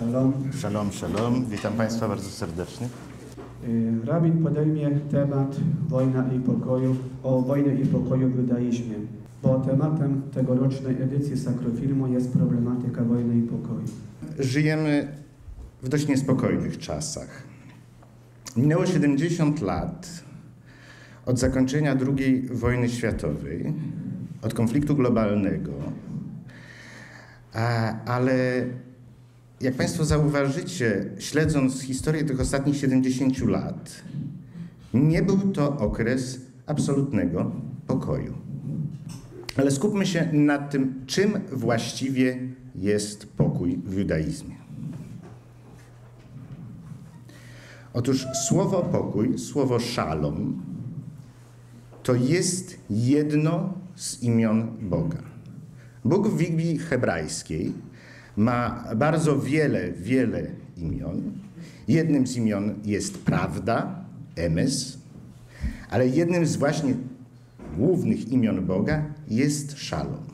Shalom. Shalom, shalom. Witam Państwa bardzo serdecznie. Y, Rabin podejmie temat wojna i pokoju, o wojnie i pokoju w judaizmie, bo tematem tegorocznej edycji Sakrofilmu jest problematyka wojny i pokoju. Żyjemy w dość niespokojnych czasach. Minęło 70 lat od zakończenia II wojny światowej, od konfliktu globalnego, ale jak Państwo zauważycie, śledząc historię tych ostatnich 70 lat, nie był to okres absolutnego pokoju. Ale skupmy się na tym, czym właściwie jest pokój w judaizmie. Otóż słowo pokój, słowo szalom, to jest jedno z imion Boga. Bóg w Biblii hebrajskiej ma bardzo wiele, wiele imion. Jednym z imion jest prawda, emes, ale jednym z właśnie głównych imion Boga jest szalom.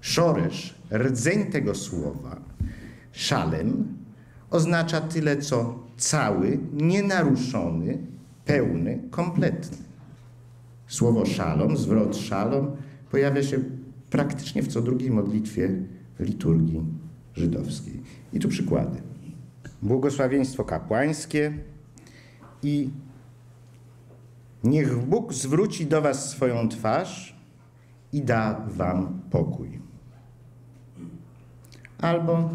Szoresz, rdzeń tego słowa, szalem, oznacza tyle co cały, nienaruszony, pełny, kompletny. Słowo szalom, zwrot szalom pojawia się praktycznie w co drugiej modlitwie liturgii żydowskiej. I tu przykłady. Błogosławieństwo kapłańskie i niech Bóg zwróci do was swoją twarz i da wam pokój. Albo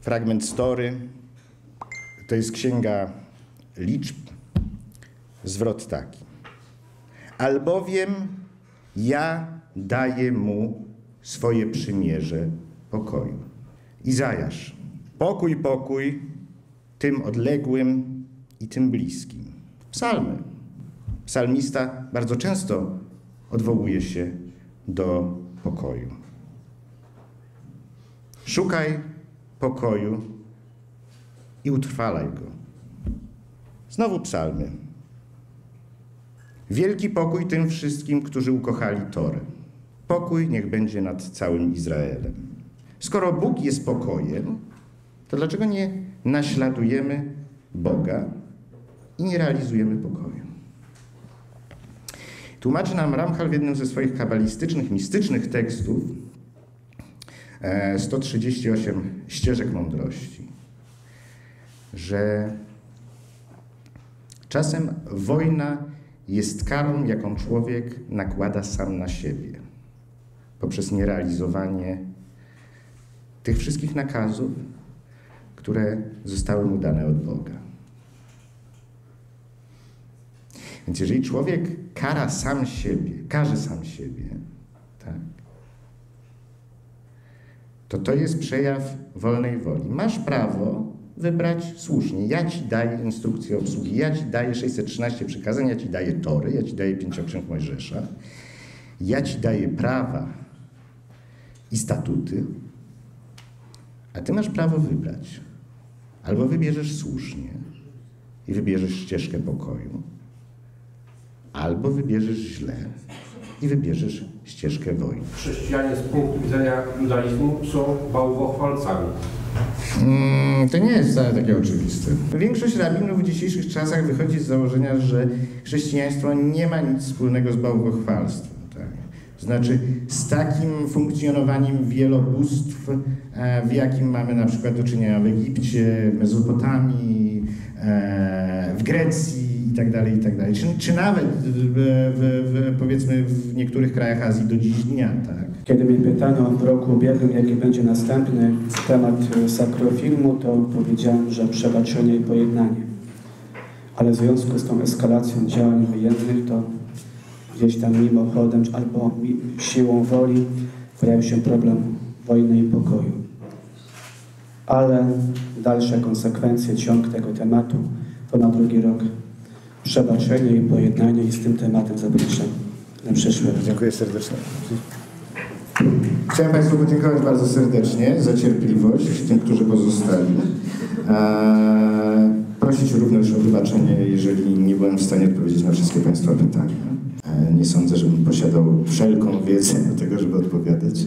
fragment story, to jest księga liczb, zwrot taki. Albowiem ja daję mu swoje przymierze pokoju. Izajasz. Pokój, pokój tym odległym i tym bliskim. Psalmy. Psalmista bardzo często odwołuje się do pokoju. Szukaj pokoju i utrwalaj go. Znowu psalmy. Wielki pokój tym wszystkim, którzy ukochali Torę. Pokój niech będzie nad całym Izraelem. Skoro Bóg jest pokojem, to dlaczego nie naśladujemy Boga i nie realizujemy pokoju? Tłumaczy nam Ramchal w jednym ze swoich kabalistycznych, mistycznych tekstów 138 ścieżek mądrości, że czasem wojna jest karą, jaką człowiek nakłada sam na siebie poprzez nierealizowanie tych wszystkich nakazów, które zostały mu dane od Boga. Więc jeżeli człowiek kara sam siebie, każe sam siebie, tak, to to jest przejaw wolnej woli. Masz prawo wybrać słusznie. Ja ci daję instrukcję obsługi, ja ci daję 613 przykazań, ja ci daję tory, ja ci daję pięcioksięg Mojżesza, ja ci daję prawa i statuty, a ty masz prawo wybrać. Albo wybierzesz słusznie i wybierzesz ścieżkę pokoju, albo wybierzesz źle i wybierzesz ścieżkę wojny. Chrześcijanie z punktu widzenia judaizmu są bałwochwalcami. Mm, to nie jest wcale takie oczywiste. Większość rabinów w dzisiejszych czasach wychodzi z założenia, że chrześcijaństwo nie ma nic wspólnego z bałwochwalstwem. Tak? Znaczy z takim funkcjonowaniem wielobóstw, e, w jakim mamy na przykład do czynienia w Egipcie, Mezopotamii, e, w Grecji itd. itd. Czy, czy nawet w, w, w, powiedzmy w niektórych krajach Azji do dziś dnia. Tak? Kiedy mnie pytano w roku ubiegłym, jaki będzie następny temat sakrofilmu, to powiedziałem, że przebaczenie i pojednanie. Ale w związku z tą eskalacją działań wojennych, to gdzieś tam mimochodem albo siłą woli pojawił się problem wojny i pokoju. Ale dalsze konsekwencje, ciąg tego tematu to na drugi rok przebaczenie i pojednanie i z tym tematem zapraszam na przyszły rok. Dziękuję serdecznie. Chciałem Państwu podziękować bardzo serdecznie za cierpliwość, tym, którzy pozostali. Eee, prosić również o wybaczenie, jeżeli nie byłem w stanie odpowiedzieć na wszystkie Państwa pytania. Nie sądzę, żebym posiadał wszelką wiedzę do tego, żeby odpowiadać.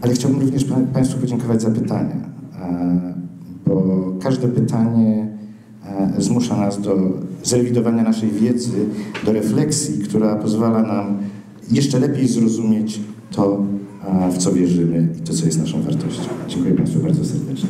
Ale chciałbym również pa- Państwu podziękować za pytania, bo każde pytanie zmusza nas do zrewidowania naszej wiedzy, do refleksji, która pozwala nam jeszcze lepiej zrozumieć to, w co wierzymy i to, co jest naszą wartością. Dziękuję Państwu bardzo serdecznie.